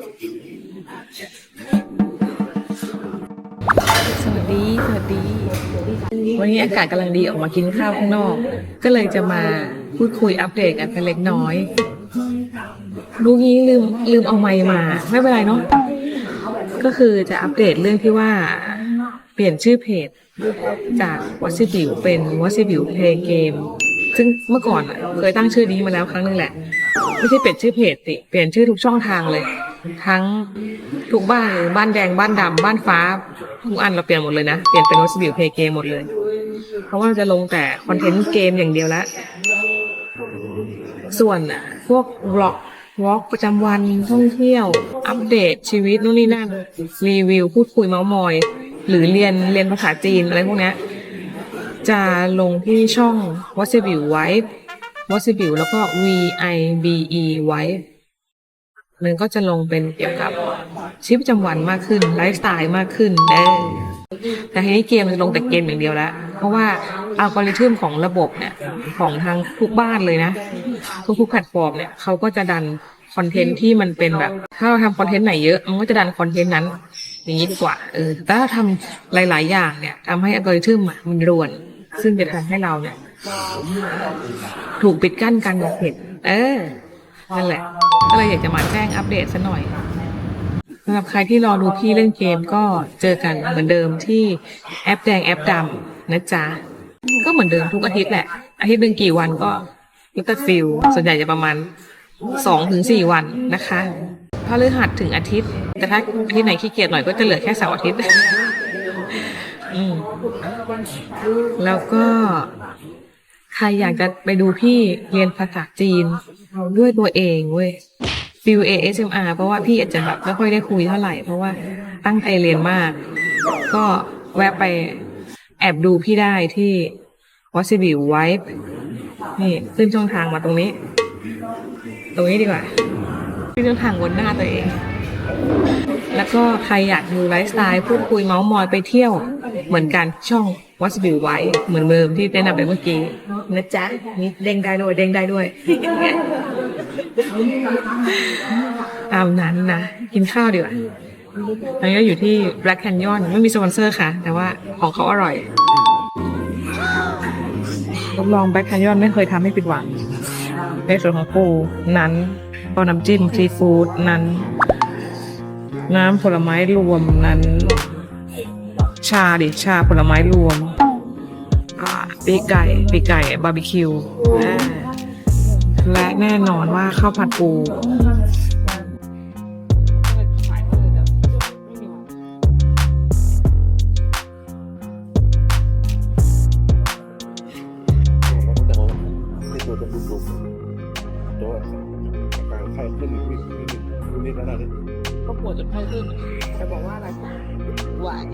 สวัสดี สวัสดี วันนี้อากาศกำลังดีออกมากินข้าวข้างนอก ก็เลยจะมาพูดคุยอัปเดตกันเป็นเล็กน้อย รู้งี้ลืมลืมเอาไมค์มา ไม่เป็นไรเนาะ ก็คือจะอัปเดตเรื่องที่ว่าเปลี่ยนชื่อเพจจากว a ซิบิวเป็นว a ซิบิวเพลย์เกม ซึ่งเมื่อก่อนเคยตั้งชื่อนี้มาแล้วครั้งหนึงแหละ ไม่ใช่เปลี่ยนชื่อเพจสิเปลี่ยนชื่อทุกช่องทางเลย ทั้งทุกบ้านเลยบ้านแดงบ้านดำบ้านฟ้าทุกอันเราเปลี่ยนหมดเลยนะ เปลี่ยนเป็นว a ซิบิวเพลย์เกมหมดเลย เพราะว่าจะลงแต่คอนเทนต์เกมอย่างเดียวล้วส่วนอะพวกวล็อกวอล์กประจำวันท่องเที่ยว อัปเดตชีวิตนู่นนี่นั่น รีวิว พูดคุยเมาส์มอย หรือเรียนเรียนภาษาจีนอะไรพวกนี้จะลงที่ช่อง w a s i b i l w i f e w a s i b i l แล้วก็ V I B E w i f e มันก็จะลงเป็นเกี่ยวกับชีวิตประจำวันมากขึ้นไลฟ์สไตล์มากขึ้นเด้อแต่ทีนี้เกมมันจะลงแต่เกมอย่างเดียวแล้ว เพราะว่าอัลกอริทึมของระบบเนี่ยของทางทุกบ้านเลยนะทุกๆแพลตฟอร์มเนี่ยเขาก็จะดันคอนเทนต์ที่มันเป็นแบบ ถ้าเราทำคอนเทนต์ไหนเยอะมันก็จะดันคอนเทนต์นั้น อย่างนี้ดีกว่าเออแต่ถ้าทำหลาย ๆ อย่างเนี่ยทำให้อัลกอริทึมมันรวน ซึ่งจะทำให้เราเนี่ย ถูกปิดกั้นการมองเห็นเออ นั่นแหละ ก็เลยอยากจะมาแจ้งอัปเดตซะหน่อยสำหรับใครที่รอดูพี่เล่นเกมก็เจอกันเหมือนเดิมที่แอปแดงแอปดำนะจ๊ะ ก็เหมือนเดิมทุกอาทิตย์แหละ อาทิตย์หนึ่งกี่วันก็ล้วแต่ฟิลส่วนใหญ่จะประมาณสองถึงสี่วันนะคะพฤหัสถึงอาทิตย์ แต่ถ้าอาทิตย์ไหนขี้เกียจหน่อยก็จะเหลือแค่เสาร์อาทิตย์แล้วก็ใครอยากจะไปดูพี่เรียนภาษาจีน เราด้วยตัวเองเว้ยฟิล ASMR เพราะว่าพี่อาจจะแบบไม่ค่อยได้คุยเท่าไหร่ เพราะว่าตั้งใจเรียนมาก ก็แวะไปแอบดูพี่ได้ที่ w a s i b i w i p e นี่ขึ้นช่องทางมาตรงนี้ ตรงนี้ดีกว่าขึ้นช่องทางบนหน้าตัวเอง แล้วก็ใครอยากดูไลฟ์สไตล์พูดคุยเมาส์มอยไปเที่ยวเหมือนกันช่อง วัสบิวไว้เหมือนเดิมที่แนะนำไปเมื่อกี้นะจ๊ะนี่เด้งได้ด้วยเด้งได้ด้วยตามนั้นนะกินข้าวดีกว่าตอนนี้เราอยู่ที่ Black Canyon ไม่มีสปอนเซอร์ค่ะ แต่ว่าของเขาอร่อยรับรอง Black Canyon ไม่เคยทำให้ผิดหวังในส่วนของปูนั้นก็น้ำจิ้มซีฟู้ดนั้น น้ำผลไม้รวมนั้น ชาดิชาผลไม้รวมอ่าปีกไก่ปีกไก่บาร์บีคิวอ่าและแน่นอนว่าข้าวผัดปูก็ปวดจนไข้ขึ้นจะบอกว่าอะไร หวาน